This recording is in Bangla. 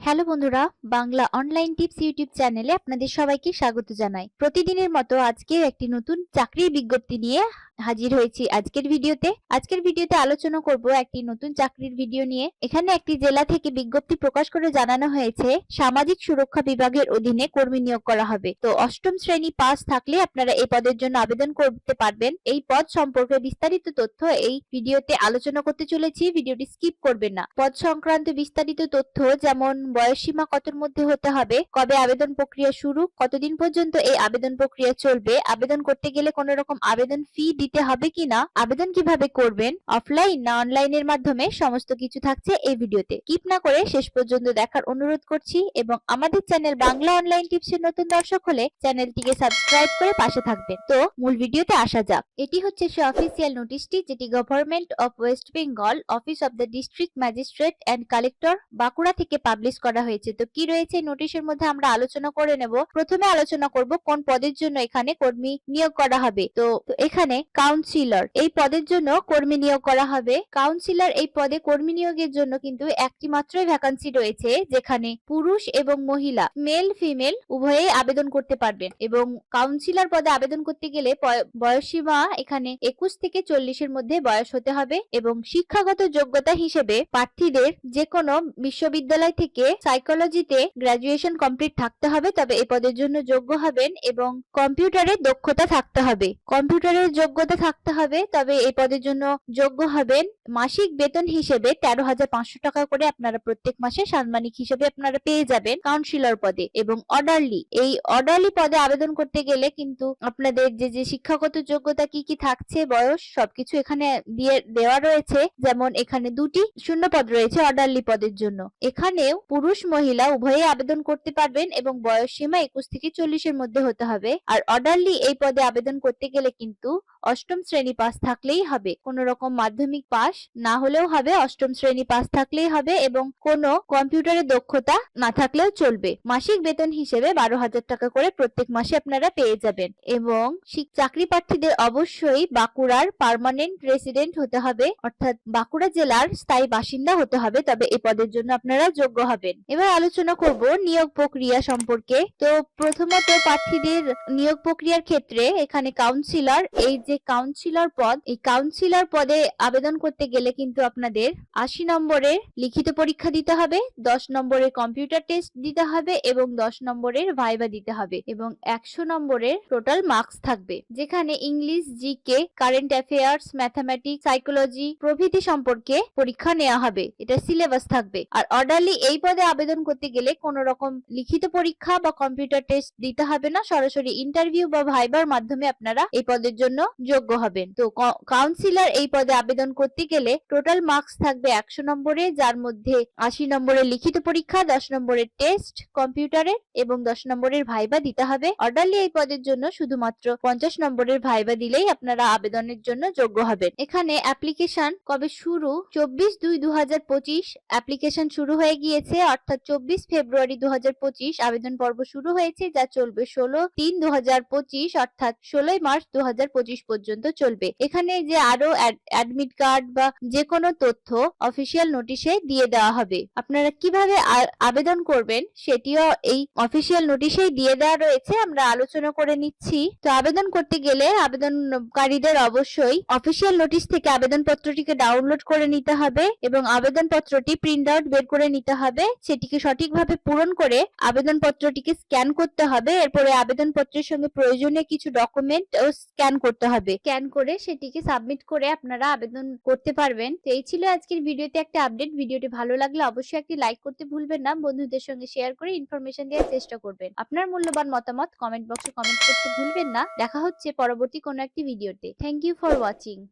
হ্যালো বন্ধুরা, বাংলা অনলাইন টিপস ইউটিউব চ্যানেলে আপনাদের সবাইকে স্বাগত জানাই। প্রতিদিনের মতো আজকে একটি নতুন চাকরির বিজ্ঞপ্তি নিয়ে হাজির হয়েছি আজকের ভিডিওতে। আজকের ভিডিওতে আলোচনা করব একটি নতুন চাকরির ভিডিও নিয়ে। এখানে একটি জেলা থেকে বিজ্ঞপ্তি প্রকাশ করে জানানো হয়েছে, সামাজিক সুরক্ষা বিভাগের অধীনে কর্মী নিয়োগ করা হবে। তো অষ্টম শ্রেণি পাস থাকলে আপনারা এই পদের জন্য আবেদন করতে পারবেন। এই পদ সম্পর্কে বিস্তারিত তথ্য এই ভিডিওতে আলোচনা করতে চলেছি, ভিডিওটি স্কিপ করবেন না। পদ সংক্রান্ত বিস্তারিত তথ্য যেমন বয়সসীমা কতর মধ্যে হতে হবে, কবে আবেদন প্রক্রিয়া শুরু, কতদিন পর্যন্ত এই আবেদন প্রক্রিয়া চলবে, আবেদন করতে গেলে কোনো রকম আবেদন ফি দিতে হবে কিনা, আবেদন কীভাবে করবেন অফলাইন না অনলাইনের মাধ্যমে সমস্ত কিছু থাকছে এই ভিডিওতে। কিপ না করে শেষ পর্যন্ত দেখার অনুরোধ করছি এবং আমাদের চ্যানেল বাংলা অনলাইন টিপস এর নতুন দর্শক হলে চ্যানেলটিকে সাবস্ক্রাইব করে পাশে থাকবেন। তো মূল ভিডিওতে আসা যাক। এটি হচ্ছে সে অফিসিয়াল নোটিশটি যেটি government of West Bengal office of the district magistrate and collector Bankura থেকে পাবলিশ করা হয়েছে। তো কি রয়েছে নোটিশের মধ্যে আমরা আলোচনা করে নেব। প্রথমে আলোচনা করব কোন পদের জন্য এখানে কর্মী নিয়োগ করা হবে। তো এখানে কাউন্সিলর এই পদের জন্য কর্মী নিয়োগ করা হবে। কাউন্সিলর এই পদে কর্মী নিয়োগের জন্য কিন্তু একটি মাত্রই ভ্যাকান্সি রয়েছে, যেখানে পুরুষ এবং মহিলা মেল ফিমেল উভয়েই আবেদন করতে পারবেন। এবং কাউন্সিলর পদে আবেদন করতে গেলে বয়- বয়সসীমা এখানে একুশ থেকে চল্লিশের মধ্যে বয়স হতে হবে এবং শিক্ষাগত যোগ্যতা হিসেবে প্রার্থীদের যে কোনো বিশ্ববিদ্যালয় থেকে সাইকোলজিতে গ্রাজুয়েশন কমপ্লিট থাকতে হবে। তবে এই পদের জন্য যোগ্য হবেন এবং কম্পিউটারের দক্ষতা থাকতে হবে। কম্পিউটারের যোগ্যতা থাকতে হবে, তবে এই পদের জন্য যোগ্য হবেন মাসিক বেতন হিসেবে তেরো হাজার পাঁচশো টাকা করে আপনারা প্রত্যেক মাসে সাম্মানিক হিসেবে আপনারা পেয়ে যাবেন কাউন্সিলর পদে এবং অর্ডারলি এই অর্ডারলি পদে আবেদন করতে গেলে কিন্তু আপনাদের যে যে শিক্ষাগত যোগ্যতা কি কি থাকছে, বয়স সবকিছু এখানে দিয়ে, দেওয়া রয়েছে। যেমন এখানে দুটি শূন্য পদ রয়েছে অর্ডারলি পদের জন্য। এখানেও পুরুষ, মহিলা উভয়ে আবেদন করতে পারবেন এবং বয়স সীমা একুশ থেকে চল্লিশের মধ্যে হতে হবে। আর অর্ডারলি এই পদে আবেদন করতে গেলে কিন্তু অষ্টম শ্রেণি পাস থাকলেই হবে। কোন রকম মাধ্যমিক পাস না হলেও হবে, অষ্টম শ্রেণি পাস থাকলেই হবে এবং কোনো কম্পিউটারের দক্ষতা না থাকলেও চলবে। মাসিক বেতন হিসেবে বারো হাজার টাকা করে প্রত্যেক মাসে আপনারা পেয়ে যাবেন এবং চাকরি প্রার্থীদের অবশ্যই বাঁকুড়ার পার্মানেন্ট রেসিডেন্ট হতে হবে, অর্থাৎ বাঁকুড়া জেলার স্থায়ী বাসিন্দা হতে হবে, তবে এই পদের জন্য আপনারা যোগ্য হবেন। এবার আলোচনা করব নিয়োগ প্রক্রিয়া সম্পর্কে। তো প্রথমত প্রার্থীদের নিয়োগ প্রক্রিয়ার ক্ষেত্রে এখানে কাউন্সিলর এই যে কাউন্সিলর পদ, এই কাউন্সিলর পদে আবেদন করতে গেলে কিন্তু আপনাদের আশি নম্বরের লিখিত পরীক্ষা দিতে হবে, দশ নম্বরের কম্পিউটার টেস্ট দিতে হবে এবং দশ নম্বরের ভাইবা দিতে হবে এবং একশো নম্বরের টোটাল মার্কস থাকবে। যেখানে English GK current affairs mathematics psychology প্রভৃতি সম্পর্কে পরীক্ষা নেওয়া হবে, এটা সিলেবাস থাকবে। আর অর্ডারলি এই পদে আবেদন করতে গেলে কোন রকম লিখিত পরীক্ষা বা কম্পিউটার টেস্ট দিতে হবে না, সরাসরি ইন্টারভিউ বা ভাইবার মাধ্যমে আপনারা এই পদের জন্য যোগ্য হবেন। তো কাউন্সিলর এই পদে আবেদন করতে গেলে টোটাল মার্কস থাকবে একশো নম্বরে, যার মধ্যে আশি নম্বরের লিখিত পরীক্ষা, দশ নম্বরের টেস্ট কম্পিউটারের এবং দশ নম্বরের ভাইবা দিতে হবে। অর্ডারলি এই পদের জন্য শুধুমাত্র পঞ্চাশ নম্বরের ভাইবা দিলেই আপনারা আবেদনের জন্য যোগ্য হবেন। এখানে অ্যাপ্লিকেশন কবে শুরু? চব্বিশ দুই দু হাজার পঁচিশ অ্যাপ্লিকেশন শুরু হয়ে গিয়েছে, অর্থাৎ চব্বিশ ফেব্রুয়ারি দু হাজার পঁচিশ আবেদন পর্ব শুরু হয়েছে, যা চলবে ষোলো তিন দু হাজার পঁচিশ, অর্থাৎ ষোলোই মার্চ দু হাজার পঁচিশ পর্যন্ত। চলবে। এখানে যে আরও অ্যাডমিট কার্ড বা যে কোনো তথ্য অফিসিয়াল নোটিশে দিয়ে দেওয়া হবে। আপনারা কীভাবে আবেদন করবেন সেটিও এই অফিসিয়াল নোটিশেই দিয়ে দেওয়া রয়েছে। আমরা আলোচনা করে নিচ্ছি। তো আবেদন করতে গেলে আবেদনকারীদের অবশ্যই অফিসিয়াল নোটিশ থেকে আবেদন পত্রটিকে ডাউনলোড করে নিতে হবে এবং আবেদন পত্রটি প্রিন্ট আউট বের করে নিতে হবে। সেটিকে সঠিকভাবে পূরণ করে আবেদন পত্রটিকে স্ক্যান করতে হবে। এরপরে আবেদন পত্রের সঙ্গে প্রয়োজনীয় কিছু ডকুমেন্ট ও স্ক্যান করতে হবে। স্ক্যান করে সেটিকে সাবমিট করে আপনারা আবেদন করতে পারবেন। তো এই ছিল আজকের ভিডিওতে একটা আপডেট ভিডিওটি ভালো লাগলে অবশ্যই একটি লাইক করতে ভুলবেন না। বন্ধুদের সঙ্গে শেয়ার করে ইনফরমেশন দেওয়ার চেষ্টা করবেন। আপনার মূল্যবান মতামত কমেন্ট বক্সে কমেন্ট করতে ভুলবেন না। দেখা হচ্ছে পরবর্তী কোনো একটি ভিডিওতে থ্যাংক ইউ ফর ওয়াচিং